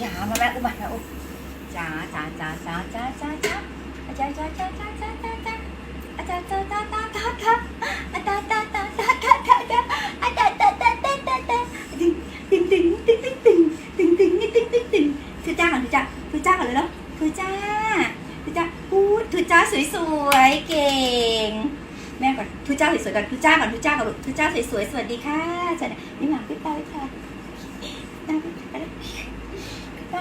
จ๋ามาแม่อุ้มมาแม่อุ้มจ๋าจ๋าจ๋าจ๋าจ๋าจ๋าจ๋าอาจารย์จ๋าจ๋าจ๋าจ๋าจ๋าจ๋าอาจารย์จ๋าจ๋าจ๋าจ๋าจ๋าอาจารย์จ๋าจ๋าจ๋าจ๋าจ๋าจ๋าอาจารย์จ๋าจ๋าจ๋าจ๋าจ๋าตึงตึงตึงตึงตึงตึงตึงตึงตึงตึงตึงถือจ้าก่อนถือจ้าถือจ้าก่อนเลยเนาะถือจ้าถือจ้าพูดถือจ้าสวยๆเก่งแม่ก่อนทุจ้าสวยๆก่อนทุจ้าก่อนทุจ้าก่อนลูกทุจ้าสวยๆสวัสดีค่ะสวัสดีนี่หมาพี่ตาพี่ตาตา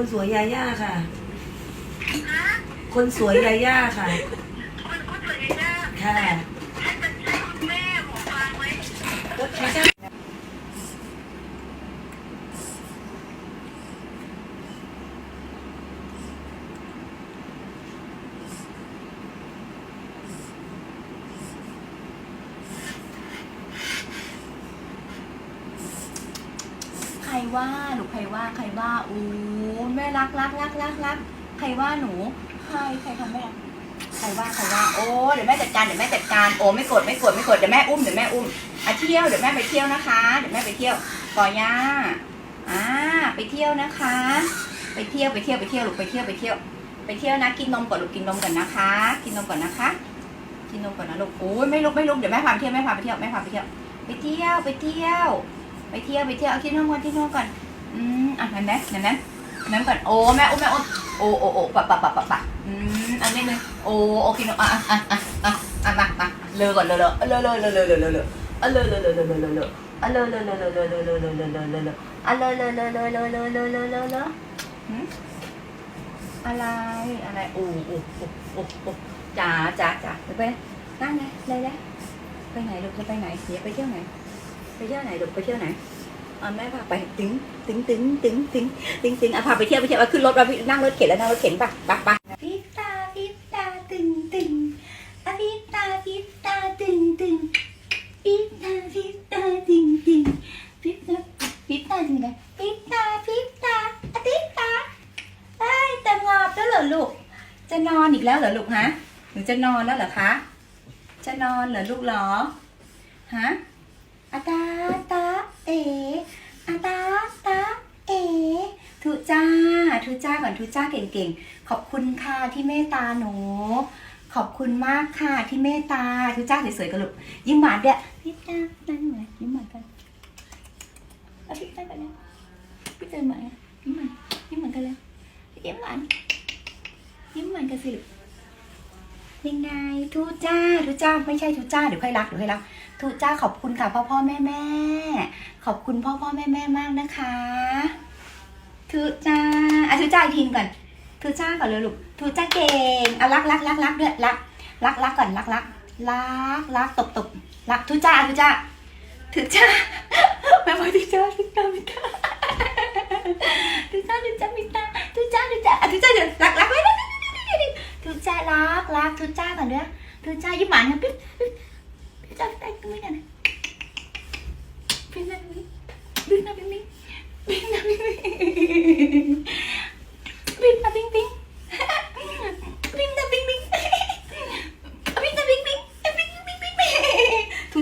คนสวยยาย่าค่ะ ฮะคนสวยยาย่าค่ะคุณคุณสวยยาค่ะ ใช่เป็นใช่คุณแม่หมอฟางไหม ไม่ใช่ ใค รว่าหนูใครว่าใครว่าอู้แม่รักรักรักรักรักใครว่าหนูใครใครทำแม่ใครว่าใครว่าโอ้เดี๋ยวแม่จัดการเดี๋ยวแม่จัดการโอ้ไม่กดไม่กดไม่กดเดี๋ยวแม่อุ้มเดี๋ยวแม่อุ้มอะเที่ยวเดี๋ยวแม่ไปเที่ยวนะคะเดี๋ยวแม่ไปเที่ยวก่อย่าอ่าไปเที่ยวนะคะ ไปเที่ยวไปเที่ยวไปเที่ยวลูกไปเที่ยวไปเที่ยว ไปเที่ยวนะกินนมก่อนลูกกินนมก่อนนะคะ กินนมก่อนนะคะ กินนมก่อนนะลูกโอ้ยไม่ลุกไม่ลุกเดี๋ยวแม่พาไปเที่ยวแม่พาไปเที่ยวแม่พาไปเที่ยวไปเที่ยวไปเที่ยว ไปเที่ยวไปเที่ยวเอาที่นู่นก่อนที่นู่นก่อนอืมอะนั่นนะนั่นนะนั่ก่อนโอ้แม่โอ้แม่โอ้โอ้โอ้โอ้ปะปะปะปะปะอืมอันนี้นึงโอ้โอเคเนาะอะอะอะอะอะมามาเลอก่อนเลอเลอเลอเลอเลอเลอเลอเลอเลออะเลอเลอเลอเลอเลอเลอเลออะเลอเลอเลอเลอเลอเลอเลอเลอเลอเลอเลอเลออะเลอเลอเลอเลอเลอเลอเลอเลอเลอเลออะไรอะไรโอ้โอ้โอ้โอ้โอ้จ๋าจ๋าจ๋าไปนั่งไงเลยแล้วไปไหนลูกจะไปไหนเดี๋ยไปเที่ยวไหน ไปเที่ยวไหนลูกไปเที่ยวไหนอ่าแม่พาไปตึงตึงตึงตึงตึงตึงตึงอะพาไปเที่ยวไปเที่ยวขึ้นรถมานั่งรถเข็นแล้วนั่งรถเข็นป่ะป่ะป่ะพิตาพิตาตึงตึงอพิตาพิตาตึงตึงพิตาพิตาตึงตึงพิตาพิตาตึงไงพิตาพิตาอพิตาไอ้ยจะงอบแล้วเหรอลูก จะนอนอีกแล้วเหรอลูกฮะหนูจะนอนแล้วเหรอคะ จะนอนเหรอลูกเหรอฮะอาตาเออาตาตาเอทุจ้าทุจ้าก่ อนทุจ้าเก่งๆ ขอบคุณค่ะที่เมตตาหนู ขอบคุณมากค่ะที่เมตตาทุจ้าสวยๆกันลูกยิ้มหวานเด้อพี่จ้านั่นเหมือนยิ้มหวานกันเอาพี่จ้ากันเลยพี่เจอเหมือนยิ้มหวานยิ้มเหมือนกันเลยยิ้มหวานยิ้มหมือนกันสิลูกยังไงทุจ้าทุจ้าไม่ใช่ทุจ้าเดี๋ยวค่อยรักเดี๋ยวค่อยรักทุจ้าขอบคุณค่ะพ่อพ่อแม่แม่ขอบคุณพ่อพ่อแม่แม่มากนะคะ ทุจ้าอะทุจ้าอีกทีก่อนทุจ้าก่อนเลยลูกทุจ้าเก่งอะรักรักรักรักด้วยรักรักรักก่อนรักรักรักรักตบตบรักทุจ้าทุจ้าทุจ้าแม่บอกทุจ้าทุจ้ามิตาทุจ้าทุจ้ามิตาทุจ้าทุจ้าอะทุจ้าเดี๋ยวรักรักไว้นะทุจ้ารักรักทุจ้าก่อนเด้อทุจ้ายิ้มหวานนะปิ๊บจะแต่งตัวกันเป็นแบบนี้เป็นแบ บนี้เป็นแบบนี้เป็นบบปิ๊งปิ๊งเป็นแบบปิ๊งปิ๊งเป็นแบบปิ๊งปิ๊งปิ๊งปิ๊งปิ๊งปิ๊ง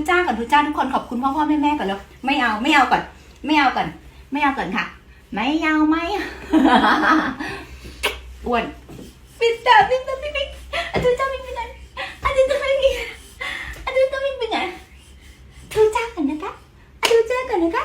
จ้าก่อนทุจ้าทุกคนขอบคุณพ่อพ่อแม่แม่ก่อนแล้วไม่เอาไม่เอาก่อน ไม่เอาก่อน ไม่เอาก่อนค่ะ ไม่เอาไม่อ้วนปิดตาปิดตาปิดปิดอะทุจ้าไม่เป็นะทุจ้าไม่เป็นไรอะทุจ้าไม่เป็นไรทุจ้าก่อนนะคะอะทุจ้าก่อนนะคะ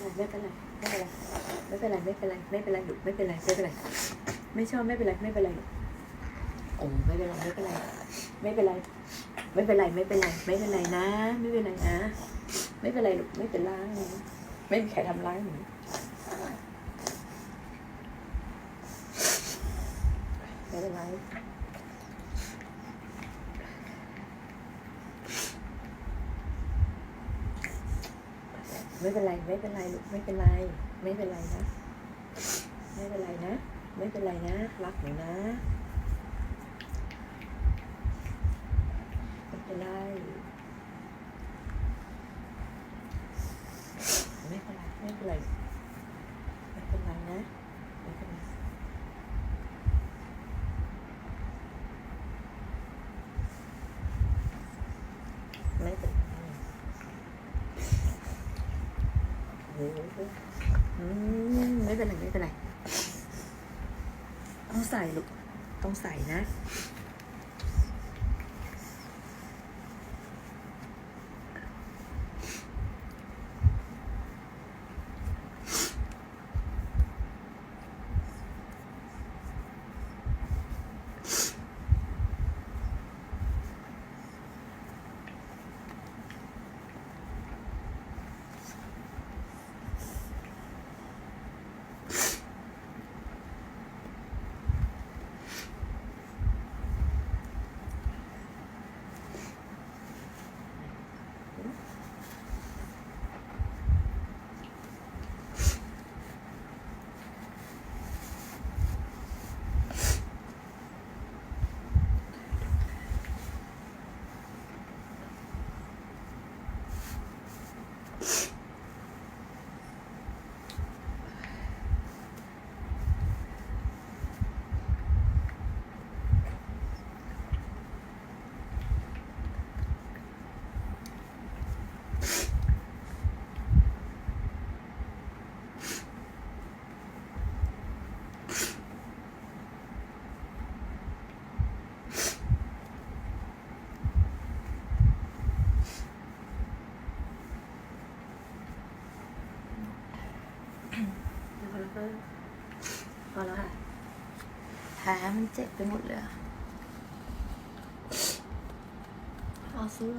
ไม่เป็นไรไม่เป็นไรไม่เป็นไรไม่เป็นไรไม่เป็นไรไม่เป็นไรไม่เป็นไรไม่ชอบไม่เป็นไรไม่เป็นไรโอ้ไม่เป็นไรไม่เป็นไรไม่เป็นไรไม่เป็นไรไม่เป็นไรไม่เป็นไรนะ ไม่เป็นไรนะ ไม่เป็นไรลูกไม่เป็นไรไม่มีใครทำร้ายหนูไม่เป็นไร ไม่เป็นไร ไม่เป็นไรลูกไม่เป็นไร ไม่เป็นไรนะ ไม่เป็นไรนะ ไม่เป็นไรนะ รักหนูนะ ไม่เป็นไรไม่เป็นไรไม่เป็นไรไม่เป็นไรนะไม่เป็นไรไม่เป็นไรเอออืม ไม่เป็นไรไม่เป็นไร ต้องใส่ลูก ต้องใส่นะ พอแล้วค่ะพอแล้วค่ะแผลมันเจ็บไปหมดเลยอะเอาเสื้อ